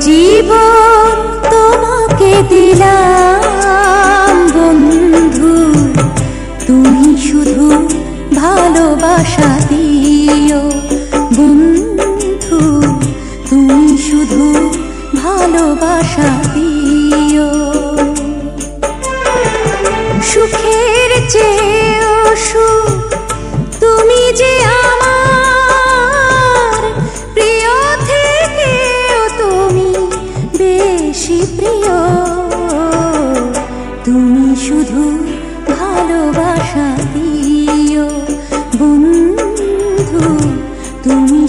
জীবন তোমাকে দিলাম, বন্ধু। তুমি শুধু ভালোবাসা দিও, বন্ধু। তুমি শুধু ভালোবাসা দিও। সুখের চেয়েও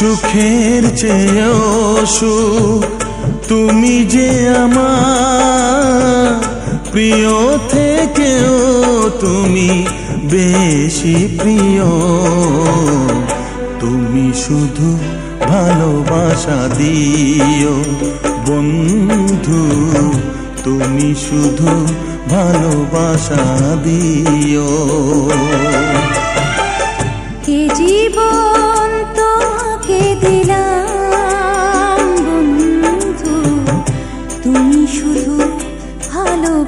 সুখের চেয়েও সুখ। তুমি যে আমার প্রিয় থেকেও তুমি বেশি প্রিয়। তুমি শুধু ভালোবাসা দিও বন্ধু। তুমি শুধু ভালোবাসা দিও। জীবন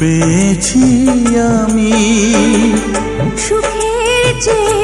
পেয়েছি আমি। সুখের চেয়ে